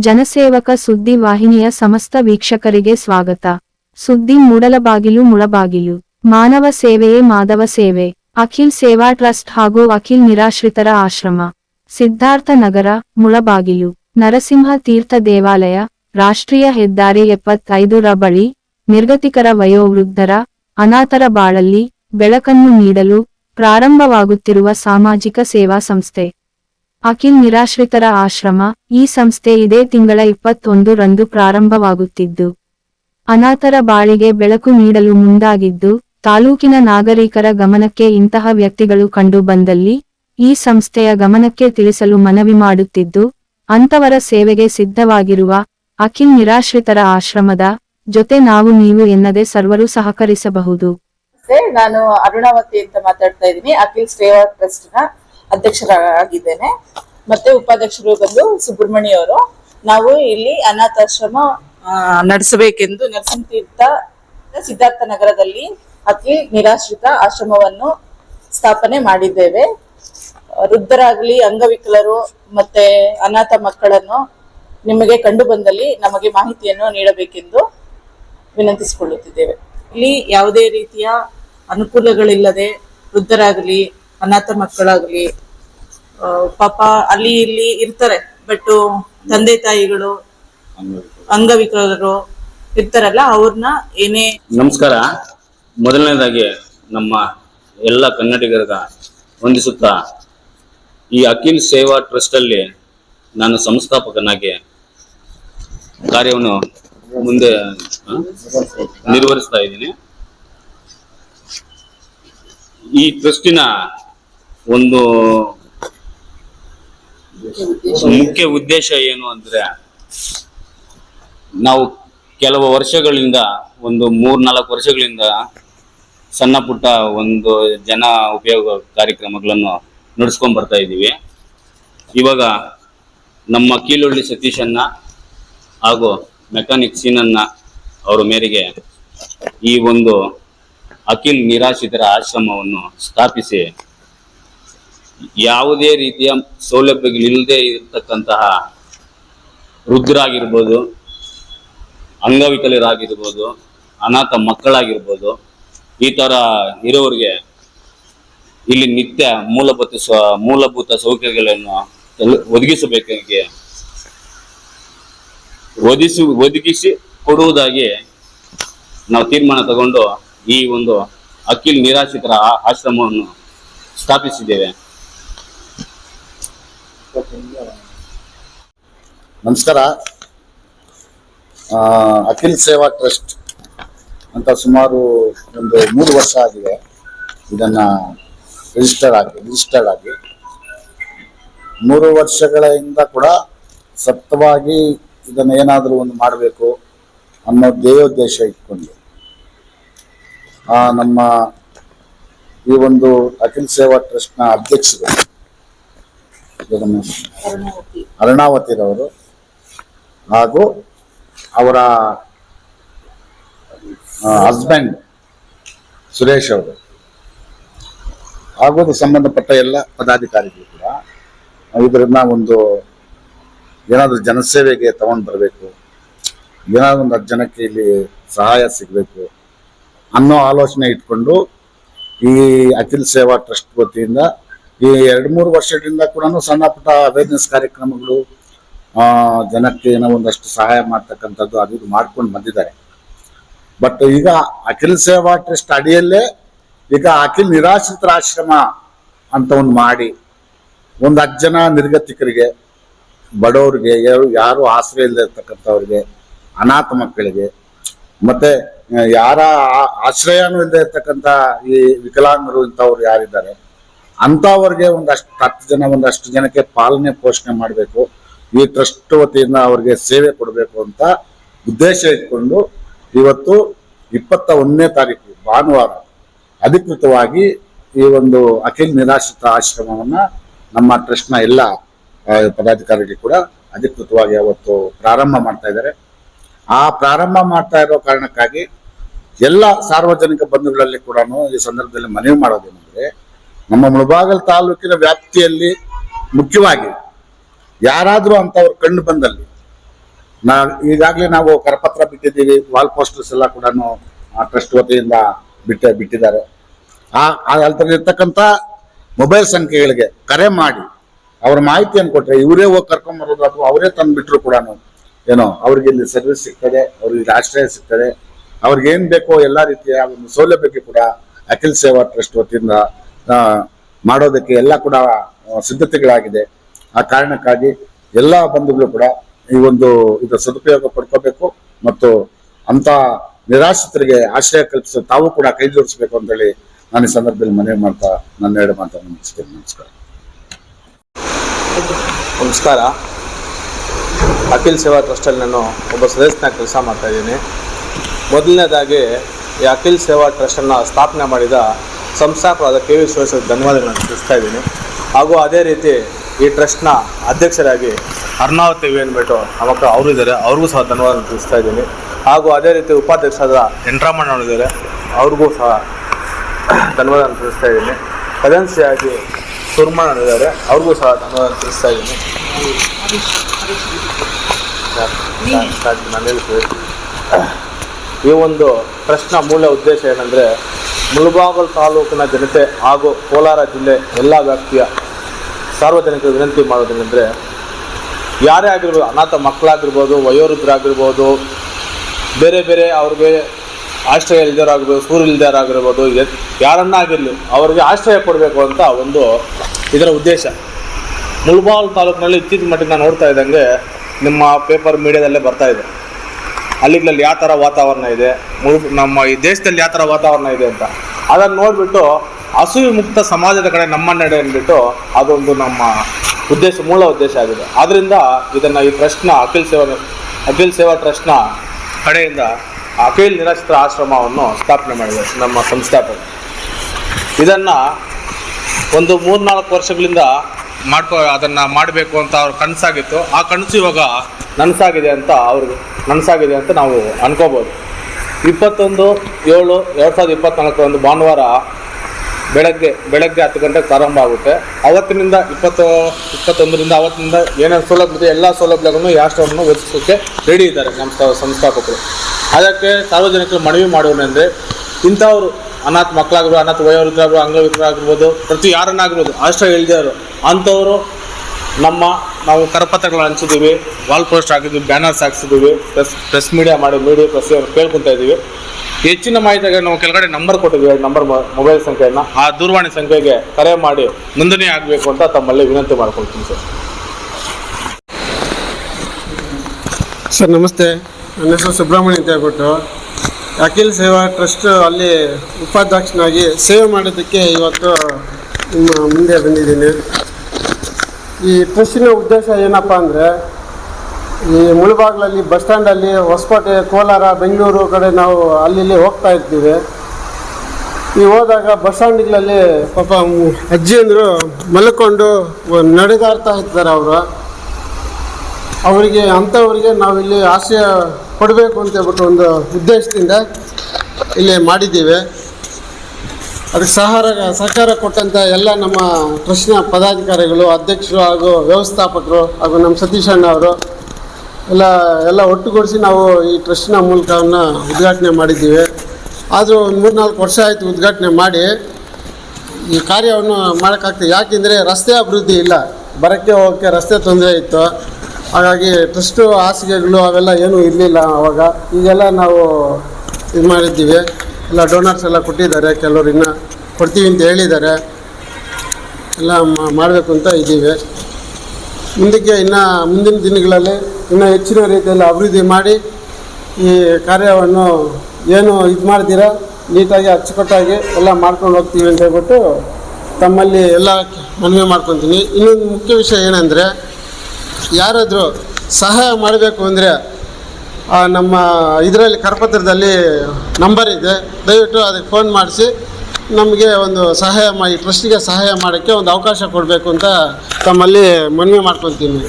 ಜನಸೇವಕ ಸುದ್ದಿ ವಾಹಿನಿಯ ಸಮಸ್ತ ವೀಕ್ಷಕರಿಗೆ ಸ್ವಾಗತ. ಸುದ್ದಿ ಮೂಡಲಬಾಗಿಲು ಮುಳಬಾಗಿಲು. ಮಾನವ ಸೇವೆಯೇ ಮಾಧವ ಸೇವೆ. ಅಖಿಲ್ ಸೇವಾ ಟ್ರಸ್ಟ್ ಹಾಗೂ ಅಖಿಲ್ ನಿರಾಶ್ರಿತರ ಆಶ್ರಮ. ಸಿದ್ಧಾರ್ಥ ನಗರ, ಮುಳಬಾಗಿಲು. ನರಸಿಂಹ ತೀರ್ಥ ದೇವಾಲಯ, ರಾಷ್ಟ್ರೀಯ ಹೆದ್ದಾರಿ ಎಪ್ಪತ್ತೈದರ ಬಳಿ, ನಿರ್ಗತಿಕರ ವಯೋವೃದ್ಧರ ಅನಾಥರ ಬಾಳಲ್ಲಿ ಬೆಳಕನ್ನು ನೀಡಲು ಪ್ರಾರಂಭವಾಗುತ್ತಿರುವ ಸಾಮಾಜಿಕ ಸೇವಾ ಸಂಸ್ಥೆ. ಅಖಿಲ್ ನಿರಾಶ್ರಿತರ ಆಶ್ರಮ ಈ ಸಂಸ್ಥೆ ಇದೇ ತಿಂಗಳ ಇಪ್ಪತ್ತೊಂದು ರಂದು ಪ್ರಾರಂಭವಾಗುತ್ತಿದ್ದು. ಅನಾಥರ ಬಾಳಿಗೆ ಬೆಳಕು ನೀಡಲು ಮುಂದಾಗಿದ್ದು, ತಾಲೂಕಿನ ನಾಗರಿಕರ ಗಮನಕ್ಕೆ ಇಂತಹ ವ್ಯಕ್ತಿಗಳು ಕಂಡು ಬಂದಲ್ಲಿ, ಈ ಸಂಸ್ಥೆಯ ಗಮನಕ್ಕೆ ತಿಳಿಸಲು ಮನವಿ ಮಾಡುತ್ತಿದ್ದು, ಅಂತವರ ಸೇವೆಗೆ ಸಿದ್ಧವಾಗಿರುವ ಅಖಿಲ್ ನಿರಾಶ್ರಿತರ ಆಶ್ರಮದ ಜೊತೆ ನಾವು ನೀವು ಎನ್ನದೆ ಸರ್ವರು ಸಹಕರಿಸಬಹುದು. ನಾನು ಅರುಣಾವತಿ ಅಂತ ಮಾತಾಡ್ತಾ ಇದ್ದೀನಿ. ಅಖಿಲ್ ಸೇವಾ ಟ್ರಸ್ಟ್ನ ಅಧ್ಯಕ್ಷರಾಗಿದ್ದೇನೆ. ಮತ್ತೆ ಉಪಾಧ್ಯಕ್ಷರು ಬಂದು ಸುಬ್ರಹ್ಮಣ್ಯ ಅವರು ನಾವು ಇಲ್ಲಿ ಅನಾಥಾಶ್ರಮ ನಡೆಸಬೇಕೆಂದು ನರಸಿಂಹತೀರ್ಥ ಸಿದ್ಧಾರ್ಥ ನಗರದಲ್ಲಿ ಅತಿ ನಿರಾಶ್ರಿತ ಆಶ್ರಮವನ್ನು ಸ್ಥಾಪನೆ ಮಾಡಿದ್ದೇವೆ. ವೃದ್ಧರಾಗ್ಲಿ, ಅಂಗವಿಕಲರು ಮತ್ತೆ ಅನಾಥ ಮಕ್ಕಳನ್ನು ನಿಮಗೆ ಕಂಡು ಬಂದಲ್ಲಿ ನಮಗೆ ಮಾಹಿತಿಯನ್ನು ನೀಡಬೇಕೆಂದು ವಿನಂತಿಸಿಕೊಳ್ಳುತ್ತಿದ್ದೇವೆ. ಇಲ್ಲಿ ಯಾವುದೇ ರೀತಿಯ ಅನುಕೂಲಗಳಿಲ್ಲದೆ ವೃದ್ಧರಾಗಲಿ ಅನಾಥ ಮಕ್ಕಳಾಗ್ಲಿ ಪಾಪ ಅಲ್ಲಿ ಇಲ್ಲಿ ಇರ್ತಾರೆ ಬಟ್ ತಂದೆ ತಾಯಿಗಳು, ಅಂಗವಿಕಲರು ಇರ್ತಾರಲ್ಲ, ಅವ್ರನ್ನ ಏನೇ ನಮಸ್ಕಾರ. ಮೊದಲನೇದಾಗಿ ನಮ್ಮ ಎಲ್ಲ ಕನ್ನಡಿಗರ ವಂದಿಸುತ್ತಾ, ಈ ಅಖಿಲ್ ಸೇವಾ ಟ್ರಸ್ಟ್ ಅಲ್ಲಿ ನಾನು ಸಂಸ್ಥಾಪಕನಾಗಿ ಕಾರ್ಯವನ್ನು ಮುಂದೆ ನಿರ್ವಹಿಸ್ತಾ ಇದ್ದೀನಿ. ಈ ಟ್ರಸ್ಟಿನ ಒಂದು ಮುಖ್ಯ ಉದ್ದೇಶ ಏನು ಅಂದ್ರೆ ನಾವು ಕೆಲವು ವರ್ಷಗಳಿಂದ, ಒಂದು ಮೂರ್ ನಾಲ್ಕು ವರ್ಷಗಳಿಂದ ಸಣ್ಣ ಪುಟ್ಟ ಒಂದು ಜನ ಉಪಯೋಗ ಕಾರ್ಯಕ್ರಮಗಳನ್ನು ನಡೆಸ್ಕೊಂಡ್ ಬರ್ತಾ ಇದ್ದೀವಿ. ಇವಾಗ ನಮ್ಮ ಕೀಲೊಳ್ಳಿ ಸತೀಶನ್ನ ಹಾಗೂ ಮೆಕ್ಯಾನಿಕ್ ಸೀನನ್ನ ಅವರ ಮೇರೆಗೆ ಈ ಒಂದು ಅಖಿಲ್ ನಿರಾಶ್ರಿತರ ಆಶ್ರಮವನ್ನು ಸ್ಥಾಪಿಸಿ ಯಾವುದೇ ರೀತಿಯ ಸೌಲಭ್ಯಗಳಿಲ್ಲದೆ ಇರತಕ್ಕಂತಹ ವೃದ್ಧರಾಗಿರ್ಬೋದು, ಅಂಗವಿಕಲರಾಗಿರ್ಬೋದು, ಅನಾಥ ಮಕ್ಕಳಾಗಿರ್ಬೋದು, ಈ ಥರ ಇರೋರಿಗೆ ಇಲ್ಲಿ ನಿತ್ಯ ಮೂಲಭೂತ ಸ, ಮೂಲಭೂತ ಸೌಕರ್ಯಗಳನ್ನು ಒದಗಿಸಬೇಕಾಗಿ ಒದಗಿಸಿ ಒದಗಿಸಿ ಕೊಡುವುದಾಗಿ ನಾವು ತೀರ್ಮಾನ ತಗೊಂಡು ಈ ಒಂದು ಅಖಿಲ್ ನಿರಾಶ್ರಿತರ ಆಶ್ರಮವನ್ನು ಸ್ಥಾಪಿಸಿದ್ದೇವೆ. ನಮಸ್ಕಾರ. ಅಖಿಲ್ ಸೇವಾ ಟ್ರಸ್ಟ್ ಅಂತ ಸುಮಾರು ಒಂದು ಮೂರು ವರ್ಷ ಆಗಿದೆ ಇದನ್ನ ರಿಜಿಸ್ಟರ್ ಆಗಿ ರಿಜಿಸ್ಟರ್ಡ್ ಆಗಿ. ಮೂರು ವರ್ಷಗಳಿಂದ ಕೂಡ ಸಪ್ತವಾಗಿ ಇದನ್ನ ಏನಾದರೂ ಒಂದು ಮಾಡಬೇಕು ಅನ್ನೋ ಧ್ಯೇಯೋದ್ದೇಶ ಇಟ್ಕೊಂಡು ನಮ್ಮ ಈ ಒಂದು ಅಖಿಲ್ ಸೇವಾ ಟ್ರಸ್ಟ್ನ ಅಧ್ಯಕ್ಷರು ಅರುಣಾವತಿರವರು ಹಾಗೂ ಅವರ ಹಸ್ಬೆಂಡ್ ಸುರೇಶ್ ಅವರು. ಹಾಗೂ ಸಂಬಂಧಪಟ್ಟ ಎಲ್ಲ ಪದಾಧಿಕಾರಿಗಳು ಕೂಡ. ಇದರನ್ನ ಒಂದು ಏನಾದರೂ ಜನಸೇವೆಗೆ ತಗೊಂಡು ಬರಬೇಕು, ಏನಾದ್ರು ಒಂದು ಹತ್ತು ಜನಕ್ಕೆ ಇಲ್ಲಿ ಸಹಾಯ ಸಿಗಬೇಕು ಅನ್ನೋ ಆಲೋಚನೆ ಇಟ್ಕೊಂಡು ಈ ಅಖಿಲ್ ಸೇವಾ ಟ್ರಸ್ಟ್ ವತಿಯಿಂದ ಈ ಎರಡು ಮೂರು ವರ್ಷದಿಂದ ಕೂಡ ಸಣ್ಣ ಪುಟ್ಟ ಅವೇರ್ನೆಸ್ ಕಾರ್ಯಕ್ರಮಗಳು ಜನಕ್ಕೆ ಏನೋ ಒಂದಷ್ಟು ಸಹಾಯ ಮಾಡ್ತಕ್ಕಂಥದ್ದು ಅದು ಮಾಡ್ಕೊಂಡು ಬಂದಿದ್ದಾರೆ. ಬಟ್ ಈಗ ಅಖಿಲ್ ಸೇವಾ ಟ್ರಸ್ಟ್ ಅಡಿಯಲ್ಲೇ ಈಗ ಅಖಿಲ್ ನಿರಾಶ್ರಿತರ ಆಶ್ರಮ ಅಂತ ಒಂದು ಮಾಡಿ, ಒಂದು ಹತ್ತು ಜನ ನಿರ್ಗತಿಕರಿಗೆ, ಬಡವರಿಗೆ, ಯಾರು ಆಶ್ರಯ ಇಲ್ಲದೆ ಇರ್ತಕ್ಕಂಥವ್ರಿಗೆ, ಅನಾಥ ಮಕ್ಕಳಿಗೆ, ಮತ್ತೆ, ಯಾರ ಆಶ್ರಯನೂ ಇಲ್ಲದೆ ಇರ್ತಕ್ಕಂಥ ಈ ವಿಕಲಾಂಗರು ಇಂಥವ್ರು ಯಾರಿದ್ದಾರೆ ಅಂಥವ್ರಿಗೆ ಒಂದಷ್ಟು, ಹತ್ತು ಜನ, ಒಂದಷ್ಟು ಜನಕ್ಕೆ ಪಾಲನೆ, ಪೋಷಣೆ ಮಾಡಬೇಕು. ಈ ಟ್ರಸ್ಟ್ ವತಿಯಿಂದ ಅವ್ರಿಗೆ ಸೇವೆ ಕೊಡಬೇಕು ಅಂತ ಉದ್ದೇಶ ಇಟ್ಕೊಂಡು ಇವತ್ತು ಇಪ್ಪತ್ತ ಒಂದನೇ ತಾರೀಕು, ಭಾನುವಾರ, ಅಧಿಕೃತವಾಗಿ ಈ ಒಂದು ಅಖಿಲ್ ನಿರಾಶ್ರಿತ ಆಶ್ರಮವನ್ನ ನಮ್ಮ ಟ್ರಸ್ಟ್ನ ಎಲ್ಲ ಪದಾಧಿಕಾರಿಗಳು ಕೂಡ ಅಧಿಕೃತವಾಗಿ ಅವತ್ತು ಪ್ರಾರಂಭ ಮಾಡ್ತಾ ಇದ್ದಾರೆ. ಆ ಪ್ರಾರಂಭ ಮಾಡ್ತಾ ಇರೋ ಕಾರಣಕ್ಕಾಗಿ ಎಲ್ಲ ಸಾರ್ವಜನಿಕ ಬಂಧುಗಳಲ್ಲಿ ಕೂಡ ಈ ಸಂದರ್ಭದಲ್ಲಿ ಮನವಿ ಮಾಡೋದೇನೆಂದ್ರೆ ನಮ್ಮ ಮುಳಬಾಗಲ್ ತಾಲೂಕಿನ ವ್ಯಾಪ್ತಿಯಲ್ಲಿ ಮುಖ್ಯವಾಗಿ ಯಾರಾದರೂ ಅಂತವ್ರು ಕಂಡು ಬಂದಲ್ಲಿ ನಾ ಈಗಾಗಲೇ ನಾವು ಕರಪತ್ರ ಬಿಟ್ಟಿದ್ದೀವಿ ವಾಲ್ ಪೋಸ್ಟರ್ಸ್ ಎಲ್ಲ ಕೂಡ ಟ್ರಸ್ಟ್ ವತಿಯಿಂದ ಬಿಟ್ಟ ಬಿಟ್ಟಿದ್ದಾರೆ. ಆ ಅಲ್ಲಿರ್ತಕ್ಕಂಥ ಮೊಬೈಲ್ ಸಂಖ್ಯೆಗಳಿಗೆ ಕರೆ ಮಾಡಿ ಅವ್ರ ಮಾಹಿತಿಯನ್ನು ಕೊಟ್ಟರೆ ಇವರೇ ಹೋಗಿ ಕರ್ಕೊಂಬರೋದು ಅಥವಾ ಅವರೇ ತಂದು ಬಿಟ್ಟರು ಕೂಡ ಏನೋ ಅವ್ರಿಗೆ ಇಲ್ಲಿ ಸರ್ವಿಸ್ ಸಿಗ್ತದೆ, ಅವ್ರಿಗೆ ಆಶ್ರಯ ಸಿಗ್ತದೆ ಅವ್ರಿಗೆ ಏನ್ ಬೇಕೋ ಎಲ್ಲ ರೀತಿಯ ಒಂದು ಸೌಲಭ್ಯಕ್ಕೆ ಕೂಡ ಅಖಿಲ್ ಸೇವಾ ಟ್ರಸ್ಟ್ ವತಿಯಿಂದ ಮಾಡೋದಕ್ಕೆ ಎಲ್ಲ ಕೂಡ ಸಿದ್ಧತೆಗಳಾಗಿದೆ. ಆ ಕಾರಣಕ್ಕಾಗಿ ಎಲ್ಲ ಬಂಧುಗಳು ಕೂಡ ಈ ಒಂದು ಇದರ ಸದುಪಯೋಗ ಪಡ್ಕೋಬೇಕು ಮತ್ತು ಅಂತ ನಿರಾಶ್ರಿತರಿಗೆ ಆಶ್ರಯ ಕಲ್ಪಿಸಲು ತಾವು ಕೂಡ ಕೈ ಜೋಡಿಸ್ಬೇಕು ಅಂತೇಳಿ ನಾನು ಈ ಸಂದರ್ಭದಲ್ಲಿ ಮನವಿ ಮಾಡ್ತಾ, ನನ್ನ ಎರಡು ಮಾತನ್ನು ಮುಗಿಸ್ತೇನೆ. ನಮಸ್ಕಾರ. ನಮಸ್ಕಾರ. ಅಖಿಲ್ ಸೇವಾ ಟ್ರಸ್ಟಲ್ಲಿ ನಾನು ಒಬ್ಬ ಸದಸ್ಯನ ಕೆಲಸ ಮಾಡ್ತಾ ಇದ್ದೀನಿ. ಮೊದಲನೇದಾಗಿ ಈ ಅಖಿಲ್ ಸೇವಾ ಟ್ರಸ್ಟನ್ನು ಸ್ಥಾಪನೆ ಮಾಡಿದ ಸಂಸ್ಥಾಪಕರಾದ ಕೆ ವಿ ಸುರೇಶ್ ಧನ್ಯವಾದಗಳನ್ನು ತಿಳಿಸ್ತಾ ಇದ್ದೀನಿ. ಹಾಗೂ ಅದೇ ರೀತಿ ಈ ಟ್ರಸ್ಟ್ನ ಅಧ್ಯಕ್ಷರಾಗಿ ಅರ್ಣಾವತಿ ವಿ ಅಂದ್ಬಿಟ್ಟು ನಮ್ಮ ಅವರು ಇದ್ದಾರೆ. ಅವ್ರಿಗೂ ಸಹ ಧನ್ಯವಾದ ತಿಳಿಸ್ತಾ ಇದ್ದೀನಿ. ಹಾಗೂ ಅದೇ ರೀತಿ ಉಪಾಧ್ಯಕ್ಷರಾದ ವೆಂಕಟರಮಣ ಇದ್ದಾರೆ. ಅವ್ರಿಗೂ ಸಹ ಧನ್ಯವಾದ ತಿಳಿಸ್ತಾ ಇದ್ದೀನಿ. ಕರೆನ್ಸಿಯಾಗಿ ಸುರ್ಮಣ್ಣ ಇದ್ದಾರೆ. ಅವ್ರಿಗೂ ಸಹ ಧನ್ಯವಾದ ತಿಳಿಸ್ತಾ ಇದ್ದೀನಿ. ಈ ಒಂದು ಟ್ರಸ್ಟ್ನ ಮೂಲ ಉದ್ದೇಶ ಏನಂದರೆ ಮುಳಬಾಗಲ್ ತಾಲೂಕಿನ ಜನತೆ ಹಾಗೂ ಕೋಲಾರ ಜಿಲ್ಲೆ ಎಲ್ಲ ವ್ಯಾಪ್ತಿಯ ಸಾರ್ವಜನಿಕರು ವಿನಂತಿ ಮಾಡೋದೇನೆಂದರೆ, ಯಾರೇ ಆಗಿರ್ಬೋದು, ಅನಾಥ ಮಕ್ಕಳಾಗಿರ್ಬೋದು, ವಯೋವೃದ್ಧರಾಗಿರ್ಬೋದು, ಬೇರೆ ಬೇರೆ ಅವ್ರಿಗೆ ಆಶ್ರಯ ಇಲ್ದರಾಗಿರ್ಬೋದು ಸೂರ್ಯ ಇಲ್ದರಾಗಿರ್ಬೋದು ಯಾರನ್ನಾಗಿರಲಿ ಅವ್ರಿಗೆ ಆಶ್ರಯ ಕೊಡಬೇಕು ಅಂತ ಒಂದು ಇದರ ಉದ್ದೇಶ. ಮುಳಬಾಲ್ ತಾಲೂಕಿನಲ್ಲಿ ಇತ್ತೀಚಿನ ಮಟ್ಟಿಗೆ ನಾನು ನೋಡ್ತಾ ಇದ್ದಂಗೆ ನಿಮ್ಮ ಪೇಪರ್ ಮೀಡಿಯಾದಲ್ಲೇ ಬರ್ತಾ ಇದೆ. ಅಲ್ಲಿಗಳಲ್ಲಿ ಯಾವ ಥರ ವಾತಾವರಣ ಇದೆ ನಮ್ಮ ಈ ದೇಶದಲ್ಲಿ ಯಾವ ಥರ ವಾತಾವರಣ ಇದೆ ಅಂತ. ಅದನ್ನು ನೋಡಿಬಿಟ್ಟು ಹಸುವಿ ಮುಕ್ತ ಸಮಾಜದ ಕಡೆ ನಮ್ಮ ನಡೆ ಅಂದ್ಬಿಟ್ಟು ಅದೊಂದು ನಮ್ಮ ಉದ್ದೇಶ, ಮೂಲ ಉದ್ದೇಶ ಆಗಿದೆ. ಆದ್ದರಿಂದ ಇದನ್ನು ಈ ಟ್ರಸ್ಟ್ನ ಅಖಿಲ್ ಸೇವಾ ಅಖಿಲ್ ಸೇವಾ ಟ್ರಸ್ಟ್ನ ಕಡೆಯಿಂದ ಅಖಿಲ್ ನಿರಾಶ್ರಿತ ಆಶ್ರಮವನ್ನು ಸ್ಥಾಪನೆ ಮಾಡಿದೆ ನಮ್ಮ ಸಂಸ್ಥಾಪಕ. ಇದನ್ನು ಒಂದು ಮೂರ್ನಾಲ್ಕು ವರ್ಷಗಳಿಂದ ಮಾಡ್ಕೊ, ಅದನ್ನು ಮಾಡಬೇಕು ಅಂತ ಅವ್ರ ಕನಸಾಗಿತ್ತು. ಆ ಕನಸು ಇವಾಗ ನನಸಾಗಿದೆ ಅಂತ ಅವ್ರಿಗೆ, ನನಸಾಗಿದೆ ಅಂತ ನಾವು ಅನ್ಕೋಬೋದು. ಇಪ್ಪತ್ತೊಂದು ಏಳು ಎರಡು ಸಾವಿರದ ಇಪ್ಪತ್ತ್ನಾಲ್ಕರಂದು ಭಾನುವಾರ ಬೆಳಗ್ಗೆ ಬೆಳಗ್ಗೆ ಹತ್ತು ಗಂಟೆಗೆ ಪ್ರಾರಂಭ ಆಗುತ್ತೆ. ಅವತ್ತಿನಿಂದ ಇಪ್ಪತ್ತು, ಇಪ್ಪತ್ತೊಂದರಿಂದ ಅವತ್ತಿನಿಂದ ಏನೇನು ಸೌಲಭ್ಯ, ಎಲ್ಲ ಸೌಲಭ್ಯಗಳನ್ನು ಆಶ್ರಮವನ್ನು ಒದಗಿಸೋಕ್ಕೆ ರೆಡಿ ಇದ್ದಾರೆ ನಮ್ಮ ಸಂಸ್ಥಾಪಕರು. ಅದಕ್ಕೆ ಸಾರ್ವಜನಿಕರು ಮನವಿ ಮಾಡುವುದಂದರೆ ಇಂಥವರು ಅನಾಥ ಮಕ್ಕಳಾಗಿರ್ಬೋದು ಅನಾಥ ವಯೋವೃದ್ಧರಾಗಿರ್ಬೋದು ಅಂಗವಿಕಲರಾಗಿರ್ಬೋದು ಪ್ರತಿ ಯಾರನ್ನಾಗಿರ್ಬೋದು ಆಶ್ರಯ ಇಲ್ದೇವರು ಅಂಥವರು ನಮ್ಮ ನಾವು ಕರಪತ್ರಗಳು ಹಂಚಿದ್ದೀವಿ, ವಾಲ್ ಪೋಸ್ಟ್ ಹಾಕಿದ್ವಿ ಬ್ಯಾನರ್ಸ್ ಹಾಕ್ಸಿದ್ದೀವಿ, ಪ್ರೆಸ್ ಪ್ರೆಸ್ ಮೀಡಿಯಾ ಮಾಡಿ, ಮೀಡಿಯಾ ಪ್ರೆಸ್ ಕೇಳ್ಕೊತಾ ಇದ್ದೀವಿ. ಹೆಚ್ಚಿನ ಮಾಹಿತಿಗೆ ನಾವು ಕೆಳಗಡೆ ನಂಬರ್ ಕೊಟ್ಟಿದ್ದೀವಿ ನಂಬರ್ ಮೊಬೈಲ್ ಸಂಖ್ಯೆಯನ್ನು. ಆ ದೂರವಾಣಿ ಸಂಖ್ಯೆಗೆ ಕರೆ ಮಾಡಿ ನೋಂದಣಿ ಆಗಬೇಕು ಅಂತ ತಮ್ಮಲ್ಲಿ ವಿನಂತಿ ಮಾಡ್ಕೊಳ್ತೀನಿ ಸರ್. ಸರ್, ನಮಸ್ತೆ. ನನ್ನ ಹೆಸರು ಸುಬ್ರಹ್ಮಣ್ಯ ಅಂತ ಹೇಳ್ಬಿಟ್ಟು. ಅಖಿಲ್ ಸೇವಾ ಟ್ರಸ್ಟ್ ಅಲ್ಲಿ ಉಪಾಧ್ಯಕ್ಷನಾಗಿ ಸೇವೆ ಮಾಡೋದಕ್ಕೆ ಇವತ್ತು ನಿಮ್ಮ ಮುಂದೆ ಬಂದಿದ್ದೀನಿ. ಈ ಟ್ರಸ್ಟಿನ ಉದ್ದೇಶ ಏನಪ್ಪ ಅಂದರೆ ಈ ಮುಳುಬಾಗ್ಲಲ್ಲಿ ಬಸ್ ಸ್ಟ್ಯಾಂಡಲ್ಲಿ ಹೊಸಕೋಟೆ, ಕೋಲಾರ, ಬೆಂಗಳೂರು ಕಡೆ ನಾವು ಅಲ್ಲಿ ಹೋಗ್ತಾ ಇರ್ತೀವಿ. ಈ ಹೋದಾಗ ಬಸ್ ಸ್ಟ್ಯಾಂಡ್ಗಳಲ್ಲಿ ಪಾಪ ಅಜ್ಜಿ ಅಜ್ಜಿಯಂದರು ಮಲ್ಕೊಂಡು ನಡೆದಾಡ್ತಾ ಇರ್ತಾರೆ ಅವರು. ಅವರಿಗೆ, ಅಂಥವ್ರಿಗೆ ನಾವಿಲ್ಲಿ ಆಶ್ರಯ ಕೊಡಬೇಕು ಅಂತ ಹೇಳ್ಬಿಟ್ಟು ಒಂದು ಉದ್ದೇಶದಿಂದ ಇಲ್ಲಿ ಮಾಡಿದ್ದೀವಿ. ಅದಕ್ಕೆ ಸಹಾರ ಸಹಕಾರ ಕೊಟ್ಟಂಥ ಎಲ್ಲ ನಮ್ಮ ಟ್ರಸ್ಟ್ನ ಪದಾಧಿಕಾರಿಗಳು, ಅಧ್ಯಕ್ಷರು ಹಾಗೂ ವ್ಯವಸ್ಥಾಪಕರು ಹಾಗೂ ನಮ್ಮ ಸತೀಶ್ ಅಣ್ಣ ಅವರು ಎಲ್ಲ ಎಲ್ಲ ಒಟ್ಟುಗೂಡಿಸಿ ನಾವು ಈ ಟ್ರಸ್ಟ್ನ ಮೂಲಕವನ್ನು ಉದ್ಘಾಟನೆ ಮಾಡಿದ್ದೀವಿ. ಆದರೂ ಒಂದು ಮೂರ್ನಾಲ್ಕು ವರ್ಷ ಆಯಿತು ಉದ್ಘಾಟನೆ ಮಾಡಿ. ಈ ಕಾರ್ಯವನ್ನು ಮಾಡೋಕ್ಕಾಗ್ತದೆ ಯಾಕೆಂದರೆ ರಸ್ತೆ ಅಭಿವೃದ್ಧಿ ಇಲ್ಲ. ಬರೋಕ್ಕೆ ಹೋಗೋಕ್ಕೆ ರಸ್ತೆ ತೊಂದರೆ ಇತ್ತು. ಹಾಗಾಗಿ ಟ್ರಸ್ಟು ಹಾಸಿಗೆಗಳು ಅವೆಲ್ಲ ಏನೂ ಇರಲಿಲ್ಲ ಅವಾಗ. ಈಗೆಲ್ಲ ನಾವು ಇದು ಮಾಡಿದ್ದೀವಿ. ಎಲ್ಲ ಡೋನರ್ಸ್ ಎಲ್ಲ ಕೊಟ್ಟಿದ್ದಾರೆ, ಕೆಲವರು ಇನ್ನೂ ಕೊಡ್ತೀವಿ ಅಂತ ಹೇಳಿದ್ದಾರೆ. ಎಲ್ಲ ಮಾಡಬೇಕು ಅಂತ ಇದ್ದೀವಿ. ಮುಂದಕ್ಕೆ ಇನ್ನು ಮುಂದಿನ ದಿನಗಳಲ್ಲಿ ಇನ್ನೂ ಹೆಚ್ಚಿನ ರೀತಿಯಲ್ಲಿ ಅಭಿವೃದ್ಧಿ ಮಾಡಿ ಈ ಕಾರ್ಯವನ್ನು ಏನು ಇದು ಮಾಡ್ತೀರಾ, ನೀಟಾಗಿ ಅಚ್ಚುಕಟ್ಟಾಗಿ ಎಲ್ಲ ಮಾಡ್ಕೊಂಡು ಹೋಗ್ತೀವಿ ಅಂತ ಹೇಳ್ಬಿಟ್ಟು ತಮ್ಮಲ್ಲಿ ಎಲ್ಲ ಮನವಿ ಮಾಡ್ಕೊತೀನಿ. ಇನ್ನೊಂದು ಮುಖ್ಯ ವಿಷಯ ಏನಂದರೆ ಯಾರಾದರೂ ಸಹಾಯ ಮಾಡಬೇಕು ಅಂದರೆ ನಮ್ಮ ಇದರಲ್ಲಿ ಕರಪತ್ರದಲ್ಲಿ ನಂಬರ್ ಇದೆ. ದಯವಿಟ್ಟು ಅದಕ್ಕೆ ಫೋನ್ ಮಾಡಿಸಿ. ನಮಗೆ ಒಂದು ಸಹಾಯ ಮಾಡಿ, ಟ್ರಸ್ಟಿಗೆ ಸಹಾಯ ಮಾಡೋಕ್ಕೆ ಒಂದು ಅವಕಾಶ ಕೊಡಬೇಕು ಅಂತ ತಮ್ಮಲ್ಲಿ ಮನವಿ ಮಾಡ್ಕೊತೀನಿ.